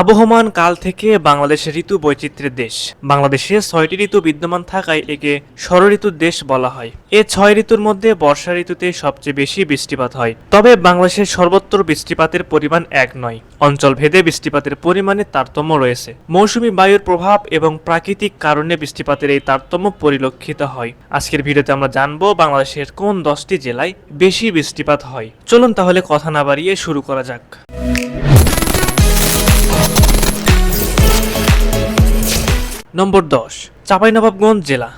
আবহমান কাল থেকে বাংলাদেশের ঋতু বৈচিত্র্যের দেশ। বাংলাদেশে ছয়টি ঋতু বিদ্যমান থাকায় একে ষড়ঋতুর দেশ বলা হয়। এ ছয় ঋতুর মধ্যে বর্ষা ঋতুতে সবচেয়ে বেশি বৃষ্টিপাত হয়। তবে বাংলাদেশের সর্বত্র বৃষ্টিপাতের পরিমাণ এক নয়। অঞ্চল ভেদে বৃষ্টিপাতের পরিমাণে তারতম্য রয়েছে। মৌসুমি বায়ুর প্রভাব এবং প্রাকৃতিক কারণে বৃষ্টিপাতের এই তারতম্য পরিলক্ষিত হয়। আজকের ভিডিওতে আমরা জানব বাংলাদেশের কোন দশটি জেলায় বেশি বৃষ্টিপাত হয়। চলুন তাহলে কথা না বাড়িয়ে শুরু করা যাক। নম্বর দশ, চাঁপাইনবাবগঞ্জ জেলা।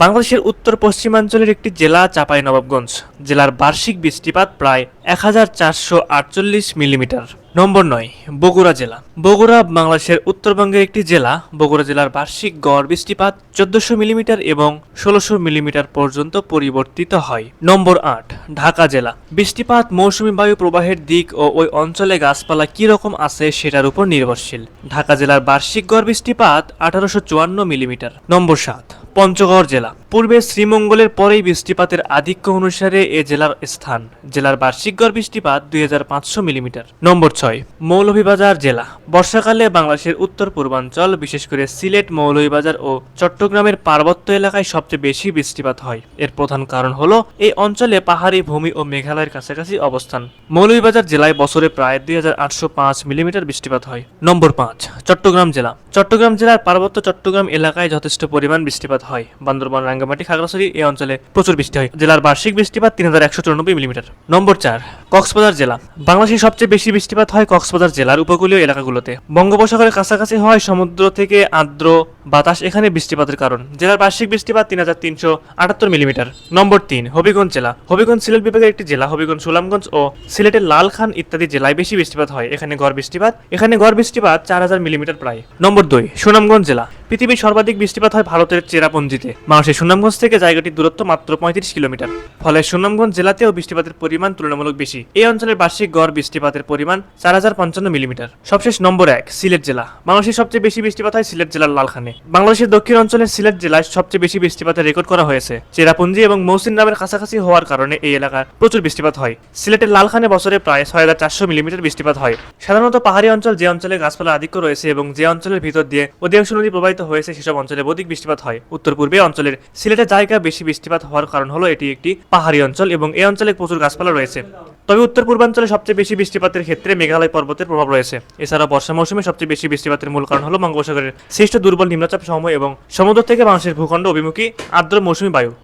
বাংলাদেশের উত্তর পশ্চিমাঞ্চলের একটি জেলা, চাঁপাইনবাবগঞ্জ। জেলার বার্ষিক বৃষ্টিপাত প্রায় এক হাজার চারশো আটচল্লিশ মিলিমিটার। নম্বর নয়, বগুড়া জেলা। বগুড়া বাংলাদেশের উত্তরবঙ্গের একটি জেলা। বগুড়া জেলার বার্ষিক গড় বৃষ্টিপাত চোদ্দশো মিলিমিটার এবং ষোলোশো মিলিমিটার পর্যন্ত পরিবর্তিত হয়। নম্বর আট, ঢাকা জেলা। বৃষ্টিপাত মৌসুমী বায়ু প্রবাহের দিক ও ওই অঞ্চলে গাছপালা কী রকম আছে সেটার উপর নির্ভরশীল। ঢাকা জেলার বার্ষিক গড় বৃষ্টিপাত আঠারোশো চুয়ান্ন মিলিমিটার। নম্বর সাত, পঞ্চগড় জেলা। পূর্বে শ্রীমঙ্গলের পরেই বৃষ্টিপাতের আধিক্য অনুসারে এ জেলার স্থান। জেলার বার্ষিক গড় বৃষ্টিপাত দুই হাজার পাঁচশো মিলিমিটার। নম্বর ছয়, মৌলভীবাজার জেলা। বর্ষাকালে বাংলাদেশের উত্তর পূর্বাঞ্চল, বিশেষ করে সিলেট, মৌলভীবাজার ও চট্টগ্রামের পার্বত্য এলাকায় সবচেয়ে বেশি বৃষ্টিপাত হয়। এর প্রধান কারণ হলো এই অঞ্চলে পাহাড়ি ভূমি ও মেঘালয়ের কাছাকাছি অবস্থান। মৌলভীবাজার জেলায় বছরে প্রায় দুই হাজার আটশো পাঁচ মিলিমিটার বৃষ্টিপাত হয়। নম্বর পাঁচ, চট্টগ্রাম জেলা। চট্টগ্রাম জেলার পার্বত্য চট্টগ্রাম এলাকায় যথেষ্ট পরিমাণ বৃষ্টিপাত হয়। বান্দরবান রাঙ্গামাটি খাগড়াছড়ি এই অঞ্চলে প্রচুর বৃষ্টি হয়। জেলার বার্ষিক বৃষ্টিপাত তিন হাজার একশো চুরানব্বই মিলিমিটার। নম্বর চার, কক্সবাজার জেলা। বাংলাদেশের সবচেয়ে বেশি বৃষ্টিপাত হয় কক্সবাজার জেলার উপকূলীয় এলাকাগুলোতে। বঙ্গোপসাগরের কাছাকাছি হয় সমুদ্র থেকে আর্দ্র বাতাস, এখানে বৃষ্টিপাতের কারণ। জেলার বার্ষিক বৃষ্টিপাত তিন হাজার তিনশো আটাত্তর মিলিমিটার। নম্বর তিন, হবিগঞ্জ জেলা। হবিগঞ্জ সিলেট বিভাগের একটি জেলা, হবিগঞ্জ সুলামগঞ্জ ও সিলেটের লালখান ইত্যাদি জেলায় বেশি বৃষ্টিপাত হয়। এখানে গড় বৃষ্টিপাত, এখানে গড় বৃষ্টিপাত চার হাজার মিলিমিটার প্রায়। নম্বর দুই, সুনামগঞ্জ জেলা। পৃথিবীর সর্বাধিক বৃষ্টিপাত হয় ভারতের চেরাপুঞ্জিতে। মানুষের সুনামগঞ্জ থেকে জায়গাটির দূরত্ব মাত্র পঁয়ত্রিশ কিলোমিটার। ফলে সুনামগঞ্জ জেলাতেও বৃষ্টিপাতের পরিমাণ তুলনামূলক বেশি। এই অঞ্চলের বার্ষিক গড় বৃষ্টিপাতের পরিমাণ চার হাজার পঞ্চান্ন মিলিমিটার। সবশেষ নম্বর এক, সিলেট জেলা। বাংলাদেশের সবচেয়ে বেশি বৃষ্টিপাত হয় সিলেট জেলার লালখানে। বাংলাদেশের দক্ষিণ অঞ্চলের সিলেট জেলায় সবচেয়ে বেশি বৃষ্টিপাতের রেকর্ড করা হয়েছে। চেরাপুঞ্জি এবং মৌসিন নামের কাছাকাছি হওয়ার কারণে এই এলাকার প্রচুর বৃষ্টিপাত হয়। সিলেটের লালখানে বছরে প্রায় ছয় হাজার চারশো মিলিমিটার বৃষ্টিপাত হয়। সাধারণত পাহাড়ি অঞ্চল যে অঞ্চলে গাছপালা আধিক্য রয়েছে এবং যে অঞ্চলের ভিতর দিয়ে অধিকাংশ নদী প্রবাহিত হয়েছে সেসব অঞ্চলে অধিক বৃষ্টিপাত হয়। উত্তর পূর্বে অঞ্চলের সিলেটের জায়গা বেশি বৃষ্টিপাত হওয়ার কারণ হলো এটি একটি পাহাড়ি অঞ্চল এবং এই অঞ্চলে প্রচুর গাছপালা রয়েছে। তবে উত্তর পূর্বাঞ্চলে সবচেয়ে বেশি বৃষ্টিপাতের ক্ষেত্রে মেঘালয় পর্বতের প্রভাব রয়েছে। এছাড়া বর্ষা মৌসুমে সবচেয়ে বেশি বৃষ্টিপাতের মূল কারণ হলো বঙ্গোপসাগরের সৃষ্ট দুর্বল নিম্নচাপ সমূহ এবং সমুদ্র থেকে মানুষের ভূখণ্ড অভিমুখী আর্দ্র মৌসুমী বায়ু।